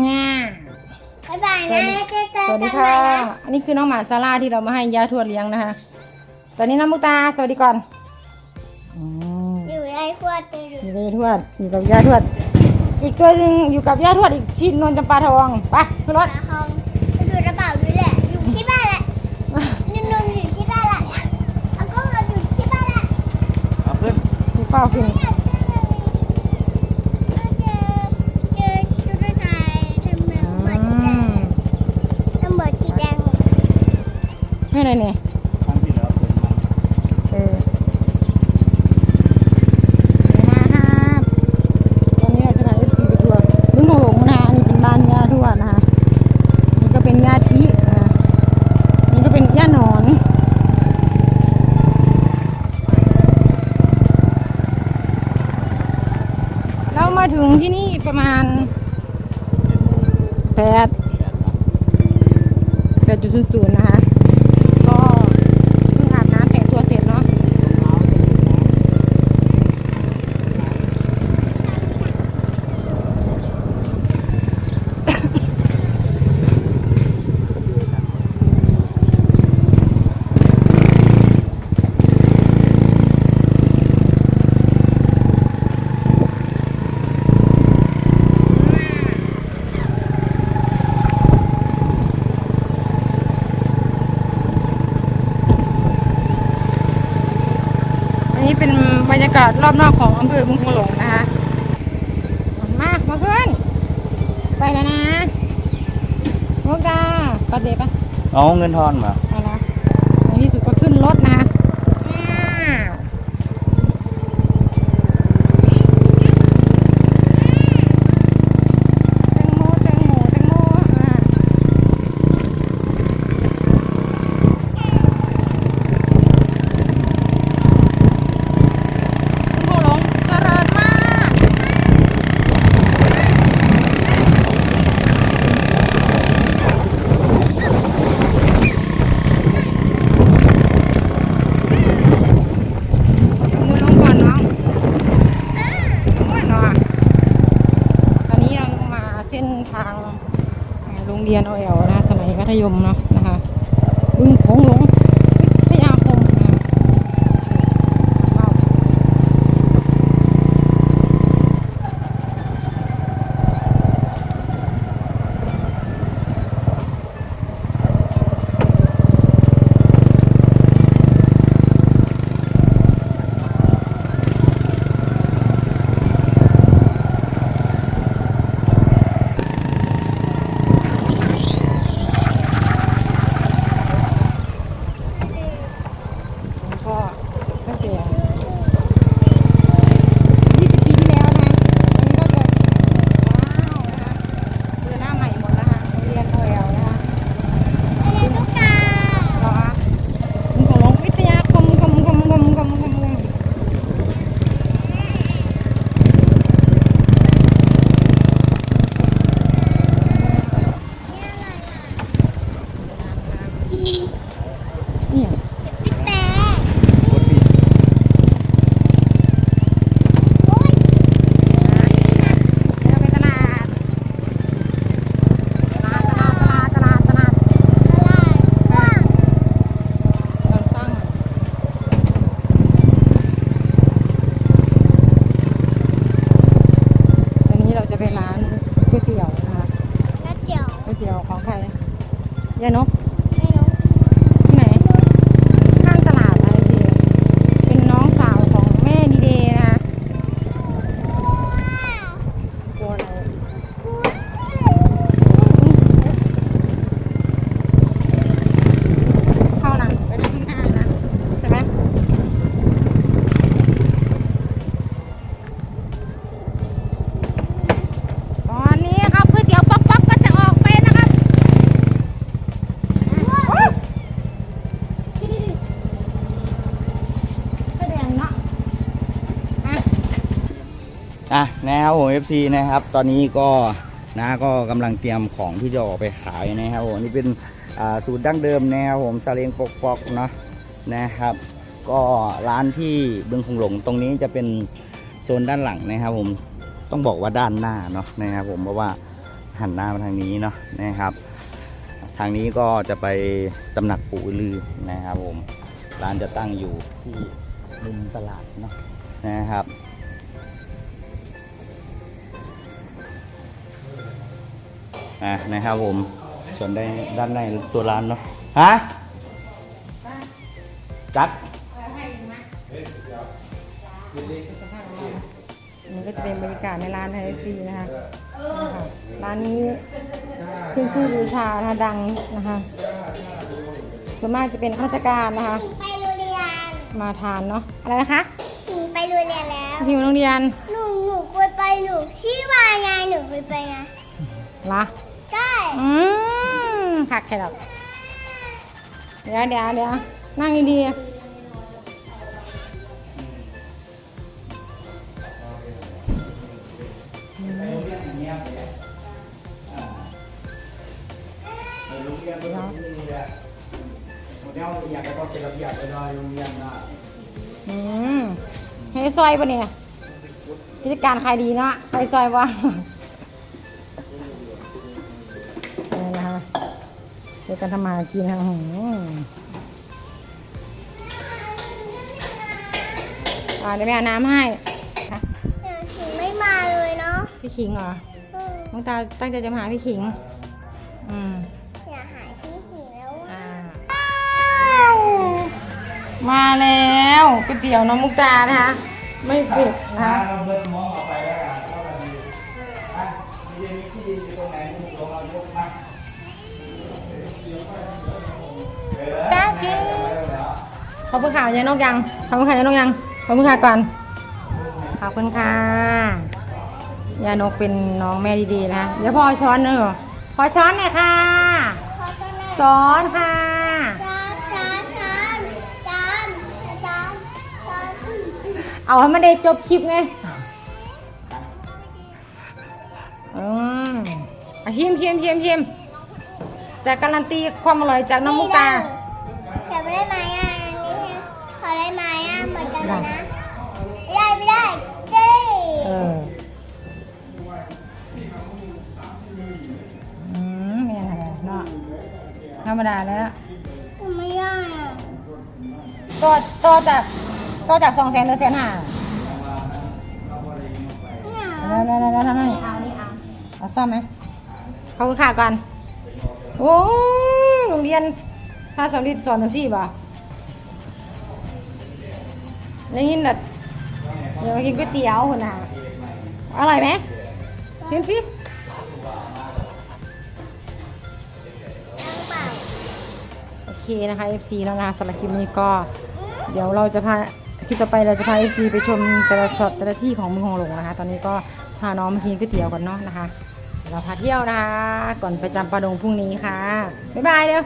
ง่าบ๊ายบายนะเจอกันสวัสดีใหม่ค่ะนะอันนี้คือน้องหมาซาร่าที่เรามาให้ยาทวดเลี้ยงนะคะ ตอนนี้น้องมุกตา สวัสดีก่อนอืมอยู่ในขวดจะอยู่อยู่กับยาทวดอยู่กับยาทวด อีกตัวหนึงอยู่กับยาทวดอีกที่นนจำปาทอง ไปขึ้นรถมาห้องจะดูกระเป๋าด้วยแหละ อยู่ที่บ้านแหละนุ่นๆอยู่ที่บ้านแหละเอาก็เราอยู่ที่บ้านแหละ เอาขึ้นมีเป้าขึ้นอย นี่อะไรเนี่ยครั้งที่แล้วเปิดมาเออมาครับตอนนี้เราจะพาเอฟซีไปทัวร์บึ้งโขงหลงนะอันนี้เป็นบ้านย่าทวดนะคะนี่ก็เป็นย่าทิอ่านี่ก็เป็นย่าหนอนเรามาถึงที่นี่ประมาณแปดแปดจุดศูนย์ศูนย์นะคะ ก็เพิ่งอาบน้ำแต่งตัวเสร็จเนาะ อันนี้เป็นบรรยากาศรอบนอกของอำเภอบุงคงหลงนะคะมากมาเพื่อนไปแล้วนะมุกดาปะเดปะเอาเงินทอนมาไปละในที่สุดก็ขึ้นรถนะคะอ้าวแตงโมแตงโมแตงโมอ่าบุงคงหลงเจริญมาก มือน้องก่อนน้องโอ้ยเนาะตอนนี้เรามาเส้นทางโรงเรียนโอเอลนะ สมั ยมัธยมเนาะ อะนะครับผม FC นะครับ ตอนนี้ก็นะก็กำลังเตรียมของที่จะออกไปขายนะครับผมนี่เป็นสูตรดั้งเดิมนะครับผมซาเลงปกปอกเนาะนะครับ ก็ร้านที่บึงคงหลงตรงนี้จะเป็นโซนด้านหลังนะครับผมต้องบอกว่าด้านหน้าเนาะนะครับผมเพราะว่าหันหน้ามาทางนี้เนาะนะครับ ทางนี้ก็จะไปตำหนักปู่ลือนะครับผมร้านจะตั้งอยู่ที่ริมตลาดเนาะนะครับ อะนะครับผม ส่วนได้ด้านในตัวร้านเนาะฮะจัดมันก็จะเป็นบรรยากาศในร้านไทยซีนะคะนะคะร้านนี้ขึ้นชื่อลือชานะคะดังนะคะส่วนมากจะเป็นข้าราชการนะคะไปโรงเรียนมาทานเนาะอะไรนะคะหนูไปโรงเรียนแล้วที่โรงเรียนหนูหนูเคยไปหนูที่วานไงหนูเคยไปไงละใช่ อืมขักแค่ดอกเดี๋ยวเดี๋ยวเดี๋ยวนั่งดีๆโรงเรียนเป็นโรงเรียนนี่แหละโมเดลอยากจะต้องเป็นระเบียบไปหน่อยโรงเรียนนะอืมให้ซอยปะเนี่ยกิจการขายดีเนาะไปซอยวะ เดี๋ยวกันทำมาหากินนะหืมอ่าเดี๋ยวแม่เอาน้ำให้หนูถึงไม่มาเลยเนาะพี่ขิงเหรออืมน้องตาตั้งใจจะมาหาพี่ขิง อืม อยากหายที่หิวแล้วอะอ่ามาแล้วก๋วยเตี๋ยวน้องมุกตานะคะ ไม่เผ็ดนะคะเราเบิร์มองออกไป ขอบคุณค่ะยายนกยังขอบคุณค่ะยายนกยังขอบคุณค่ะก่อนขอบคุณค่ะยายนกเป็นน้องแม่ดีๆนะเดี๋ยวพอช้อนเนอะพอช้อนหน่อยค่ะขอต้อนรับช้อนค่ะจานจานจานจานจานจานเอาให้มันได้จบคลิปไงอืมอะชิมชิมชิมชิมจะการันตีความอร่อยจากน้องมุกตาเขียนไม่ได้ไหมอะ ลยนะไม่ได้ไม่ได้เจ๊เอออืมไม่ยังไงเนาะธรรมดาแล้วไม่ได้อะต่อต่อจากต่อจากสองแสนหรือแสนห้าไม่เอาแล้วแล้วแล้วทำไมเอานี่เอาเอาซ่อมไหมขอบคุณค่ะก่อนโอ้ยโรงเรียนถ้าสำลิดสอนหนังสี่ป่ะ ได้ยินแบบเดี๋ยวมากินก๋วยเตี๋ยวคนน่ะอร่อยไหมชิมสิโอเคนะคะ FC แล้วนะสำหรับคลิปนี้ก็ เดี๋ยวเราจะพาคลิปต่อไปเราจะพา FC ไปชมแต่ละช็อตแต่ละที่ของเมืองหงหลงนะคะ ตอนนี้ก็พาน้องมากินก๋วยเตี๋ยวก่อนเนาะนะคะ เราพาเที่ยวนะคะ ก่อนไปจำปาดงพรุ่งนี้ค่ะ บ๊ายบายเด้อ